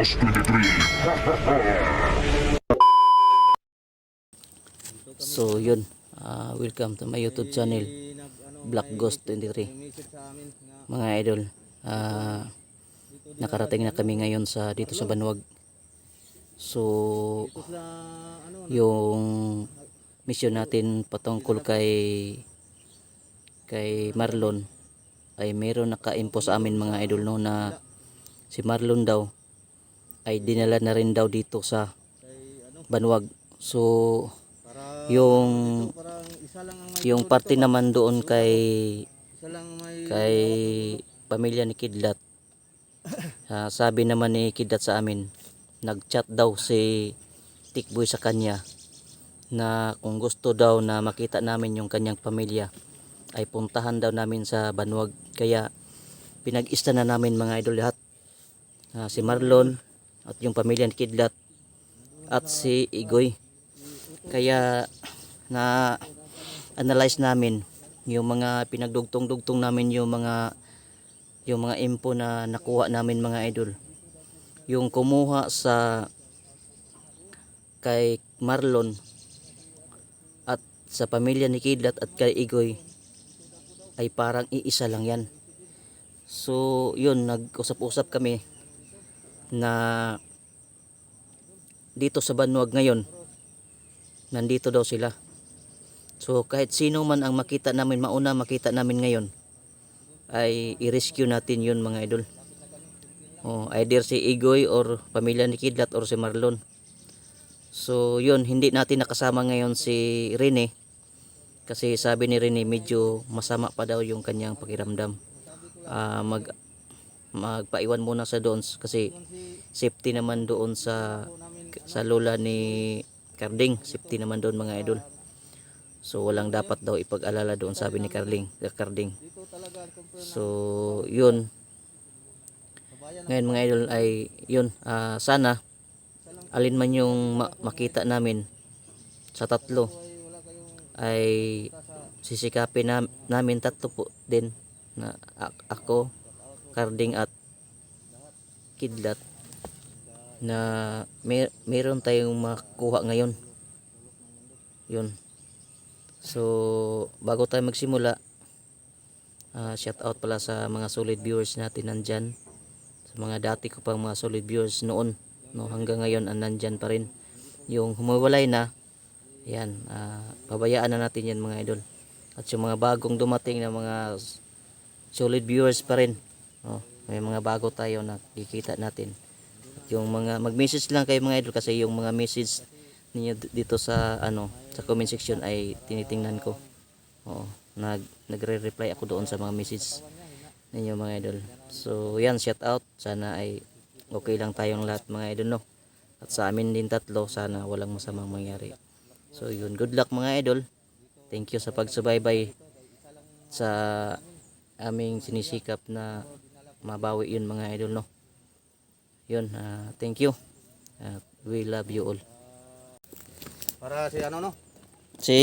Boss 23. So yun, ah, welcome to my YouTube channel, Black Ghost 23. Mga idol, ah, nakarating na kami ngayon sa dito sa Banwag. So yung mission natin patungkol kay kay Marlon ay meron naka-info sa amin mga idol no na si Marlon daw ay dinala na rin daw dito sa Banwag. So yung yung parte naman doon kay kay pamilya ni Kidlat. Ah, sabi naman ni Kidlat sa amin nagchat daw si Tikboy sa kanya na kung gusto daw na makita namin yung kanyang pamilya ay puntahan daw namin sa Banwag kaya pinag-ista na namin mga idol lahat. Ah, si Marlon at yung pamilya ni Kidlat at si Igoy. Kaya na analyze namin yung mga pinagdugtong-dugtong namin yung mga yung mga info na nakuha namin mga idol. Yung kumuha sa kay Marlon at sa pamilya ni Kidlat at kay Igoy ay parang iisa lang yan. So yun nag-usap-usap kami na dito sa Banwag ngayon nandito daw sila. So kahit sino man ang makita namin mauna makita namin ngayon ay i-rescue natin yun mga idol. Oh, either si Igoy or pamilya ni Kidlat or si Marlon. So yun hindi natin nakasama ngayon si Rene kasi sabi ni Rene medyo masama pa daw yung kanyang pakiramdam. Ah, mag magpaiwan muna sa doon kasi safety naman doon sa sa lola ni Carding safety naman doon mga idol. So walang dapat daw ipag-alala doon sabi ni Carling Carding so yun. Ngayon mga idol ay yun ah, sana alin man yung ma- makita namin sa tatlo ay sisikapin na, namin tatlo po din na ako Carding at Kidlat na may, meron tayong makuha ngayon. Yun. So bago tayo magsimula ah, shout out pala sa mga solid viewers natin nandyan. Sa mga dati ko pang mga solid viewers noon no hanggang ngayon ang nandyan pa rin. Yung humiwalay na yan ah, pabayaan na natin yan mga idol. At yung mga bagong dumating na mga solid viewers pa rin oh, may mga bago tayo na kikita natin. At yung mga mag-message lang kayo mga idol kasi yung mga message ninyo d- dito sa ano sa comment section ay tinitingnan ko. Oo nag nagre-reply ako doon sa mga message ninyo mga idol. So yan shout out. Sana ay okay lang tayong lahat mga idol no? At sa amin din tatlo sana walang masamang mangyari. So yun. Good luck mga idol. Thank you sa pagsubaybay sa aming sinisikap na mabawi yun mga idol no yun ah, thank you Ah, we love you all Para si ano no? si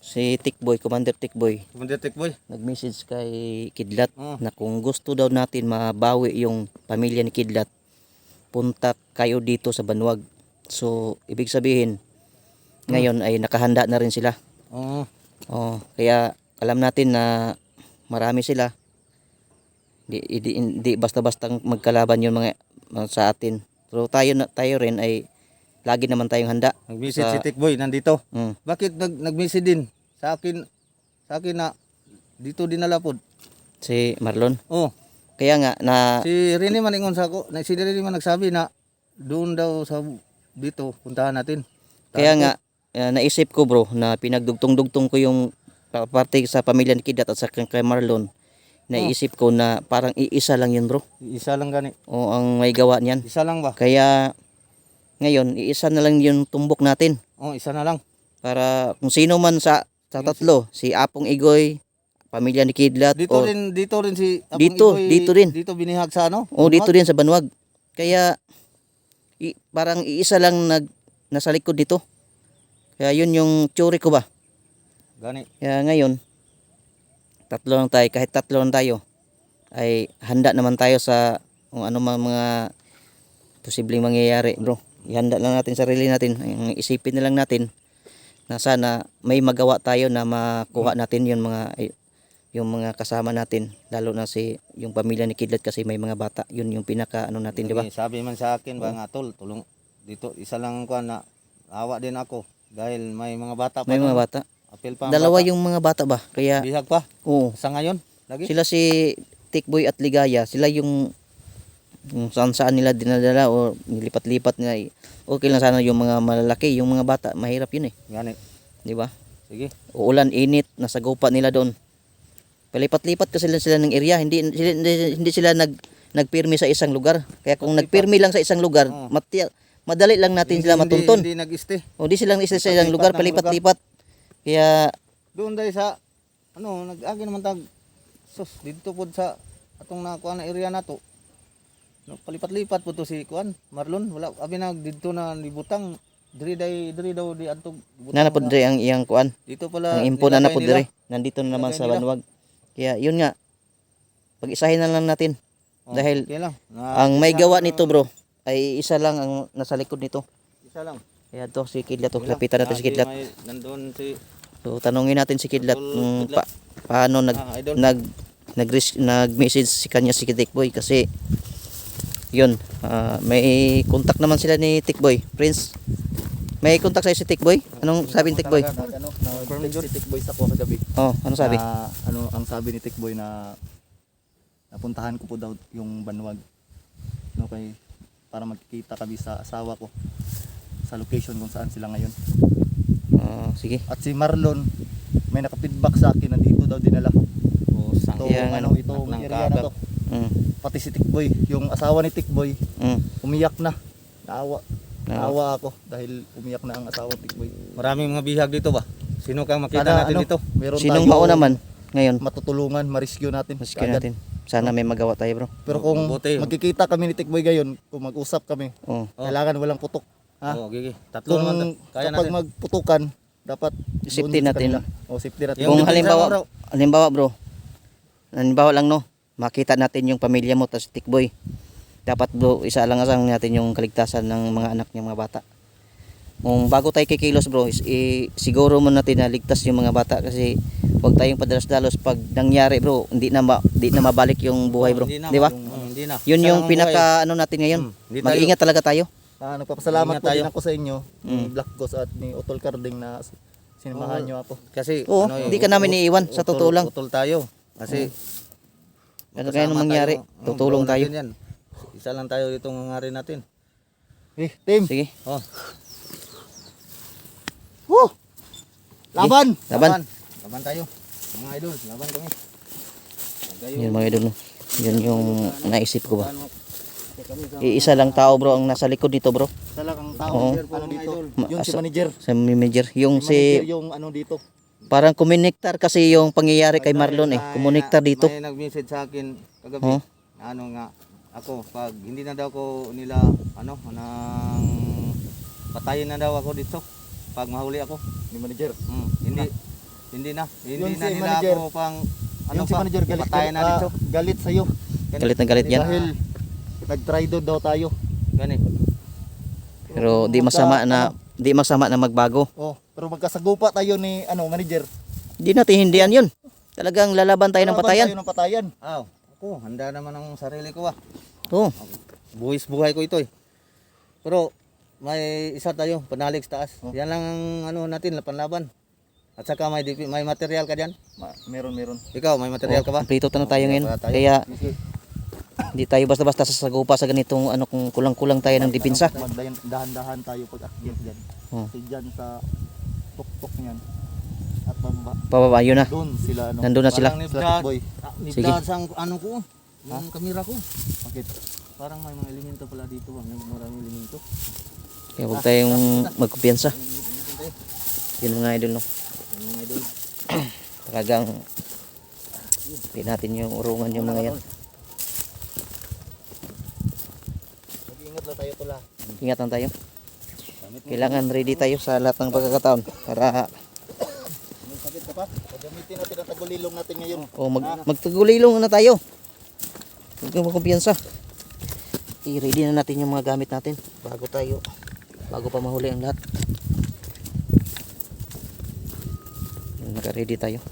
si Tikboy Commander Tikboy Commander Tikboy. nag-message kay Kidlat Oh. na kung gusto daw natin mabawi yung pamilya ni Kidlat punta kayo dito sa Banwag so ibig sabihin ngayon ay nakahanda na rin sila Oo. Oh, kaya alam natin na marami sila. Di, di, di basta-basta magkalaban yung mga mga sa atin. Pero tayo na tayo rin ay lagi naman tayong handa. Nag-message Sa- si Tikboy nandito. Mm. Bakit nag nag-message din sa akin sa akin na dito dinala pod. Si Marlon. Oh, Kaya nga na si Rene man ingon sa ako, na si Rene man nagsabi na doon daw sa dito puntahan natin. kaya nga eh, naisip ko bro na pinagdugtong-dugtong ko yung pa- parte sa pamilya ni Kidat at sa kay Marlon. Naisip ko na parang iisa lang yun bro. Isa lang gani. O ang may gawa niyan. Isa lang ba? Kaya ngayon iisa na lang yung tumbok natin. Oh, isa na lang. para kung sino man sa sa tatlo, si Apong Igoy, pamilya ni Kidlat Dito o rin dito rin si Apong Dito, Iboy- dito rin. Dito binihag sa ano? o dito rin sa Banwag. Kaya i, parang iisa lang nag nasa likod dito. Kaya yun yung tsuri ko ba. Gani. Kaya ngayon, tatlo lang tayo, kahit tatlo lang tayo, ay handa naman tayo sa kung ano mga, mga posibleng mangyayari bro. Ihanda lang natin sarili natin, Ang isipin na lang natin na sana may magawa tayo na makuha natin yung mga yung mga kasama natin. Lalo na si yung pamilya ni Kidlat kasi may mga bata. Yun yung pinaka ano natin di ba? Sabi man sa akin ba nga tol, tulong dito isa lang ko na awa din ako dahil may mga bata pa. may mga bata Apil pa. dalawa bata. yung mga bata ba kaya bihag pa oo sa ngayon. Lagi. sila si Tikboy at Ligaya, sila yung kung saan saan nila dinadala o nilipat-lipat nila. Okay lang sana yung mga malalaki, yung mga bata, mahirap yun eh. Gani. Di ba? Sige. Uulan, init, nasa gupa nila doon. Palipat-lipat kasi sila, sila ng area, hindi, sila, hindi, hindi sila nag, nagpirmi sa isang lugar. Kaya kung nagpirmi lang sa isang lugar, Oo. matiya, madali lang natin sila Hindi- matunton. Hindi, hindi nag-stay. O di silang isa sa isang lugar, palipat-lipat. Kaya, Doon dahil sa ano, nag-agi naman tag sus dito pod sa atong nakuha na area nato. No, palipat-lipat po to si Kuan, Marlon. Wala abi na dito na libutang diri day diri daw di adtog libutang nanapod mga- dre ang iyang kuan. Dito pala ang impo na napod nila. dire. Nandito na naman sa. Banwag. Kaya yun nga. Pag-isahin na lang natin. Oh, dahil okay lang. Na- ang may gawa nito bro ay isa lang ang nasa likod nito. Isa lang. Kaya to si Kidlat. lang. Lapitan natin si Kidlat. Nandun si So tanungin natin si Kidlat kung pa, paano nag ah, nag nag nag-message si kanya si Tikboy kasi yun ah, may contact naman sila ni Tikboy Prince may contact sa'yo si Tikboy anong sabi ni Tikboy Ano, si Tikboy sa ko kagabi. oh ano sabi Na, ano, ang sabi ni Tikboy na napuntahan ko po daw yung banwag. No, kay para magkikita kami sa asawa ko sa location kung saan sila ngayon. Ah, sige At si Marlon, may nakapidback sa akin, nandito daw dinala. oh, sang Ito, nga, ano, ng area na to. mm, Pati si Tikboy, yung asawa ni Tikboy, mm, umiyak na. Naawa. Naawa. Ako dahil umiyak na ang asawa ni Tikboy. Maraming mga bihag dito ba? Sino kang makita Sana, natin ano, dito? meron sinong tayo mauna man ngayon matutulungan, ma-rescue natin. Maski kaagad. natin sana may magawa tayo bro Pero kung Mabuti. magkikita kami ni Tikboy ngayon, kung mag-usap kami, Oh. kailangan walang putok. Ha? Oh, gigi. Tatlo Kung naman. Kaya kapag natin. magputukan, dapat Safety natin. O safety natin. Yung kung halimbawa bro. halimbawa bro halimbawa lang no makita natin yung pamilya mo tas tikboy dapat bro isa lang asang natin yung kaligtasan ng mga anak niya mga bata kung bago tayo kikilos bro is, i- siguro mo natin na ligtas yung mga bata kasi huwag tayong padalos-dalos pag nangyari bro hindi na ma, hindi na mabalik yung buhay bro Oh, Hindi na, di ba mm, Hindi na. yun Isa yung pinaka ano natin ngayon Mm, tayo- mag-ingat talaga tayo Ah, nagpapasalamat po din ako sa inyo, ni Mm. Black Ghost at ni Utol Carding na sinamahan Oo. niyo ako. Kasi Oo, ano, hindi ka namin iiwan, sa totoo lang. Utol tayo. Kasi ano magkasama kaya nung mangyari tayo. Oh, tutulong tayo yan. Isa lang tayo dito ngari natin. Eh, team! sige Oh, Woo! Laban! laban Laban tayo. Mga idol, laban kami. Yun mga idol yun yung naisip ko ba Ano, Iisa lang tao bro ang nasa likod nito bro. Isa lang ang tao. Oo. Ano dito? Ma- Yung si asa- manager. Sa manager. Yung Si si manager yung ano dito. parang kumonektar kasi yung pangyayari kay Marlon eh. May- dito. May nag-message sa akin kagabi. Oh. Ano nga ako pag hindi na daw ko nila ano nang patayin na daw ako dito pag mahuli ako. Ni manager. Mm, hindi hindi na. Hindi Yung na si nila manager. ako pang ano yung si pa, manager galit, patayin na ah, dito. galit sa'yo. Galit na galit yan. Dahil nag-try doon daw tayo. Gani. Pero di masama na di masama na magbago. Oh, pero magkasagupa tayo ni ano manager. Di natin hindihan yun. Talagang lalaban tayo ng Laban patayan. Tayo ng patayan. Aw, ako handa naman ang sarili ko ah. Oo. Buwis buhay ko ito eh. Pero may isa tayo, panalig sa taas. Oh. Yan lang ang ano natin, laban-laban. At saka may, may material ka dyan. Ma- meron meron. Ikaw, may material ka ba? Kompleto na tayo ngayon. Wala tayo. Kaya di tayo basta-basta sasagupa sa ganitong ano kung kulang-kulang tayo ng dipinsa. Magdahan dahan-dahan tayo pag akyat diyan. Oh. Kasi diyan sa tuktok niyan. At baba, Pababa yun na. doon sila ano. Nandun na sila. Parang boy. ah, Sige. sa ano ko, yung kamera ko. Bakit? Parang may mga elemento pala dito, ah. may maraming elemento. Kaya huwag tayong magkumpiyansa. Ano? Yun mga idol no. Yung mga idol. Talagang hindi natin yung urungan yung mga yan. Mag-iingat lang tayo tula. Ingat lang tayo. Kailangan ready tayo sa lahat ng pagkakataon para May sakit ka pa? Gagamitin natin ang tagulilong natin ngayon. o mag magtagulilong na tayo. Huwag kang kumpiyansa. I-ready na natin yung mga gamit natin bago tayo bago pa mahuli ang lahat. Naka-ready tayo.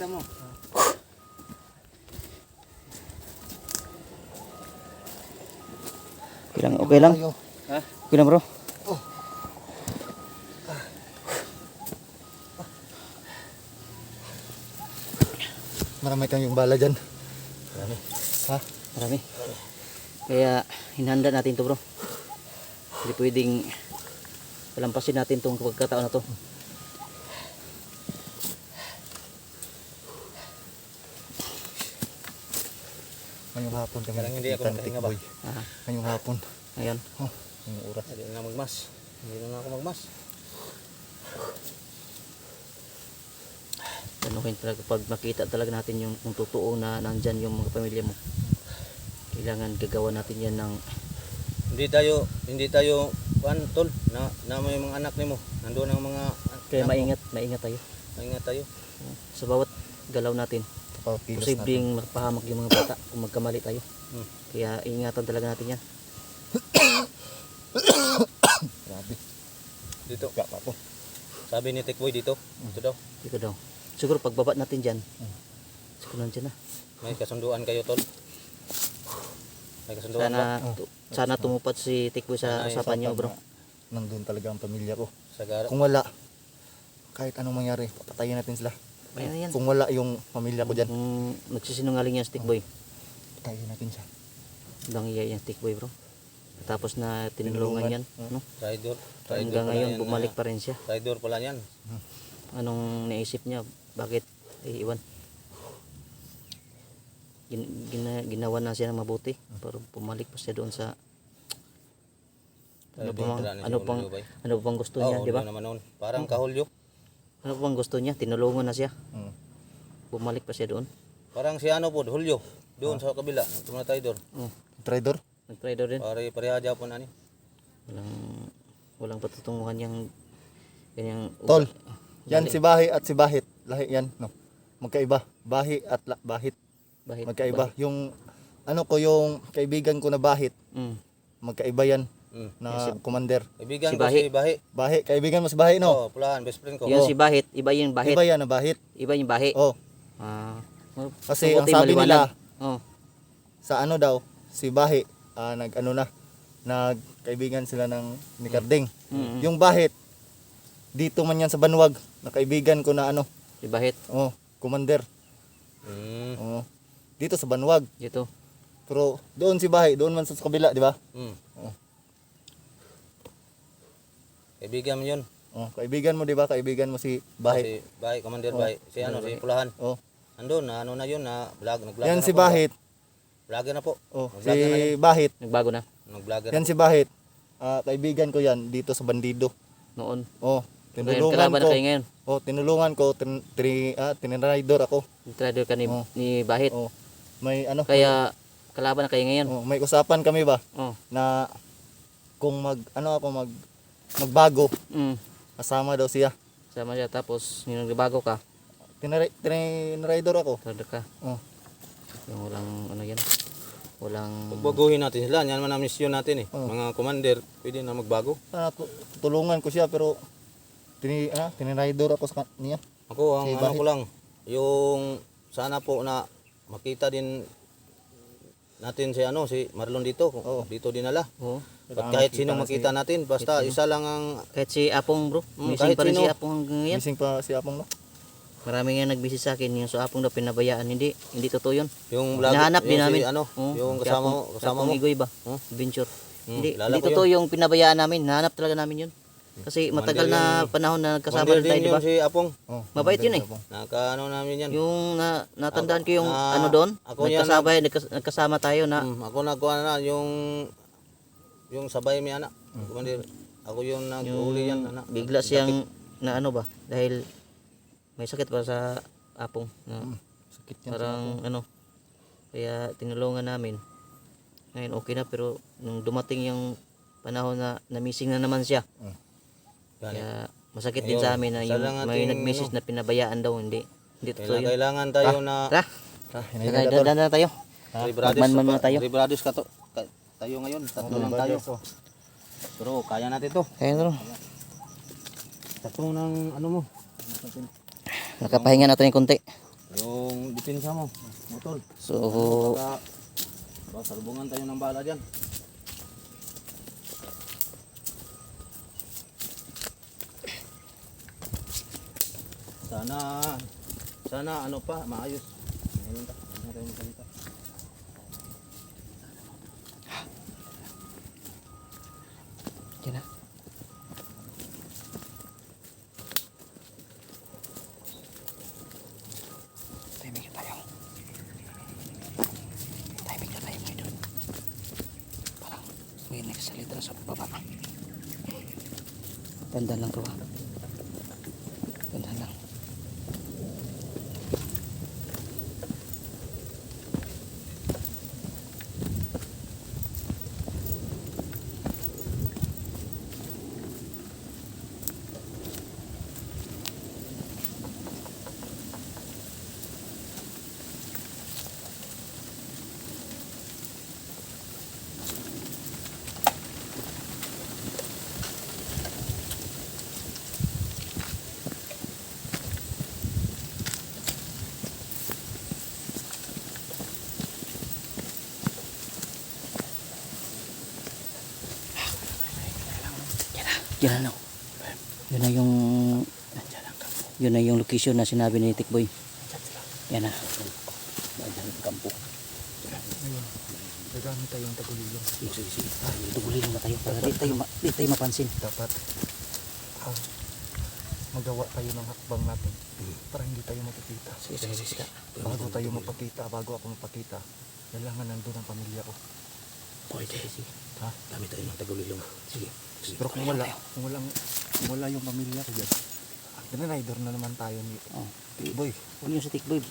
Pakiramdam mo. Okay lang, okay lang. Ha? Okay lang bro. Marami kang yung bala dyan. Marami. Ha? Marami. Kaya hinanda natin to bro. Hindi pwedeng palampasin natin tong pagkataon na to. Ngayong hapon kami Parang hindi ako nakahinga ba? Ah, Ngayong hapon. ngayon. Oh, ngayong oras. Hindi na magmas. Hindi na ako magmas. Tanukin talaga pag makita talaga natin yung kung totoo na nandyan yung mga pamilya mo. Kailangan gagawa natin yan ng Hindi tayo, hindi tayo, kuan tol, na, na may mga anak nimo. Nandoon ang mga kaya maingat, maingat tayo. Maingat tayo. Sa bawat galaw natin, Papapilos natin. posibleng mapahamak yung mga bata kung magkamali tayo. Hmm. Kaya ingatan talaga natin yan. Grabe. Dito. Gapa po. Sabi ni Tikboy dito. Dito daw. Dito daw. Siguro pagbaba natin dyan, siguro nandyan na. May kasunduan kayo tol. May kasunduan ba? Sana, tu- sana tumupad si Tikboy sa Sana usapan niyo bro. Nandun talaga ang pamilya ko. Sa gara. Kung wala, kahit anong mangyari, papatayin natin sila. Ayan yan. Kung wala yung pamilya ko dyan, Kung nagsisinungaling yan si Tikboy, patayin natin siya. lang iya yan si Tikboy bro. Tapos na tinulungan yan, no? Traidor. Traidor Hanggang pala ngayon bumalik ah. pa rin siya. Traidor pala yan. Anong naisip niya? Bakit iiwan? Gin, gina, ginawa na siya ng mabuti. Pero bumalik pa siya doon sa ano Traidor pa mang, pala ni ano pang ano pang gusto niya, di ba? Naman noon. Parang kahulyo. Ano pang gusto niya? Tinulungan na siya. Mm. Bumalik pa siya doon. Parang si ano po, Hulyo. Doon sa kabila. Ito mga traidor. Oh, Traidor? nag-try daw din. Pare pareha Japon ani. Walang walang patutunguhan yang ganyang Tol, yan si Bahi at si Bahit. Lahi yan, no? Magkaiba. Bahi at la- Bahit. Bahit, Magkaiba. Yung, ano ko, yung kaibigan ko na Bahit, Mm. magkaiba yan Mm. na commander. Kaibigan Si ko Bahi. si Bahi. Bahi, kaibigan mo si Bahi, no? Oh, pulahan, best friend ko. Yan si Bahit, iba yung Bahit. Iba yan na Bahit. Iba yung Bahi. Oh, Ah. Kasi ang sabi maliwanag. nila- Oh. sa ano daw, si Bahi, ah, nag ano na, nagkaibigan sila ng ni Karding. Mm. Yung Bahit, dito man yan sa Banwag, nakaibigan ko na ano, Si Bahit oh, commander. Mm. Oh, dito sa Banwag. dito. Pero doon si Bahi, doon man sa sa kabila, di ba? Mm. Oh. Kaibigan mo yun. Oh, kaibigan mo, di ba? Kaibigan mo si Bahi. Si Bahi, Commander Oh. Bahi. Si ano, si Pulahan. Oh, Andun, na ano na yun, na vlog, nag-vlog yan na si po. Bahit. Vlogger na po. Oh, Nag-vlog na si Bahit. Nagbago na Nag-vlogger. Yan si Bahit. Ah, kaibigan ko yan dito sa Bandido. noon. Oh, tinulungan ko. na kayo ngayon. Oh, tinulungan ko, tin, tri, ah, tinrider ako. Trader ka ni, Oh. ni Bahit. Oh, may ano, Kaya kalaban na kayo ngayon. oh, may usapan kami ba Oh. na kung mag ano ako mag magbago, Mm. kasama daw siya. Sama siya tapos yung nagbago ka, Tinri, tinrider ako. trader ka. Oh, Yung walang ano yan. Walang Pagbaguhin natin sila. Yan man ang mission natin eh. Oh. Mga commander, pwede na magbago. sana tu- tulungan ko siya pero tini ah, tinrider ako sa kan- niya. Ako, ang Si ano Bahit. ko lang, yung sana po na makita din natin si ano si Marlon dito. kung Dito dinala. Oo. At kahit sino makita natin, basta isa lang ang Kahit si Apong bro, Mm, missing kahit pa rin si sino. Apong hanggang ngayon. Missing pa si Apong no? Marami nga nagbisi sa akin yung sa Apong daw pinabayaan. Hindi, hindi totoo yun. yung lagi Nahanap din yung namin. si, ano, Oo, yung si kasama mo, kasama Apong mo. Igoy ba? Hmm? Venture. Hmm, Hindi, hindi totoo yung pinabayaan namin. Nahanap talaga namin yun. Kasi matagal na panahon na nagkasama na tayo, di ba? yung si Apong. Oh, Mabait yun eh. Nakaano namin yan. Yung na, natandaan ko yung ano doon, nagkasama, nagkas, nagkasama tayo na Mm, ako nagkuha na yung yung sabay mi anak. Kumandir. Ako yung nag-uli yan anak. bigla siyang na ano ba dahil may sakit pa sa apong na Sakit yan. parang ano kaya tinulungan namin ngayon okay na pero nung dumating yung panahon na na-missing na naman siya Gani. kaya masakit din Ayun, sa amin na yung may ating, nag-message na pinabayaan daw hindi hindi totoo Kailangan, yun kailangan tayo na tara Ah, tara na tayo Librados Magman muna tayo. Librados ka to. Tayo ngayon, tatlo lang tayo. Pero kaya natin to. kaya no Tatlo ng ano mo, nakapahinga natin yung konti yung depensa mo, motor. so Baka, baka salubungan tayo ng bala dyan. Sana, sana ano pa, maayos. Ngayon ta, ano tayo magsalita. Yan na. Timing na tayo. Timing na tayo mga idol. Parang may nagsalita na sa baba. Tanda lang to ha. Tanda lang. Yan na. Yun na yung yun na yung location na sinabi ni Tikboy. Yan na. kampo. Gagamit tayo yung tagulilong. Sige, sige. Ah, tugulin na tayo para di tayo, ma- di tayo mapansin. Dapat ah, magawa tayo ng hakbang natin para hindi tayo makikita. Sige, sige, sige. Bago tayo mapakita, bago ako mapakita, kailangan nandun ang pamilya ko. Pwede. Sige. Ha? Dami tayo ng tagulilong. Sige. Pero kung wala, kung walang, kung wala yung pamilya ko dyan, Rider na naman tayo ni Oh. Boy. Huwag yung sa Tikboy.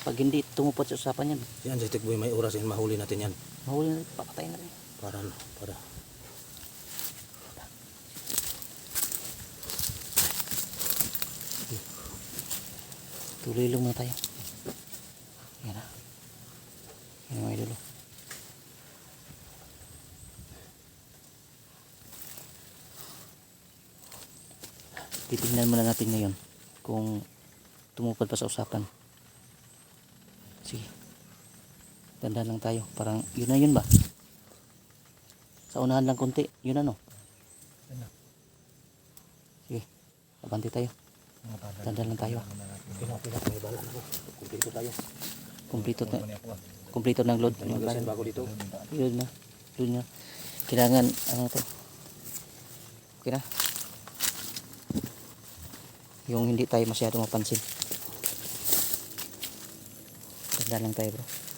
Pag hindi tumupad sa usapan yan, Yan, si Tikboy, may oras yan, mahuli natin yan. mahuli na, papatay na rin. Para ano, para. Tulilong na tayo. Yan na. Yan ang mga idolo. Muna natin ngayon kung tumupad pa sa usapan. Sige. Tandaan lang tayo. Parang yun na yun ba? Sa unahan lang konti. Yun ano? Sige. Abante tayo. Tandaan lang tayo. Kumpleto tayo. Kompleto na. Kompleto ng load. Bago dito. Yun na. Yun na. Kailangan, ano to? Okay na? Yung hindi tayo masyado mapansin. Tanda lang tayo bro.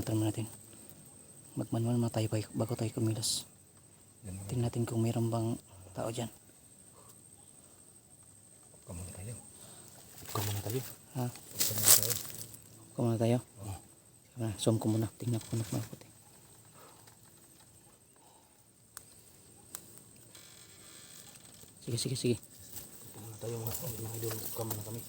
Tingnan natin. Magmanual muna tayo bago- tayo kumilos. Tingnan natin kung mayroon bang tao dyan. Kamu tayo. muna tayo. Ha? Huwag muna tayo. Kuha muna tayo. Sige na, zoom ko muna. Tingnan ko muna kung mabuti. Sige, sige, sige. Huwag muna tayo mga idol. Huwag muna kami.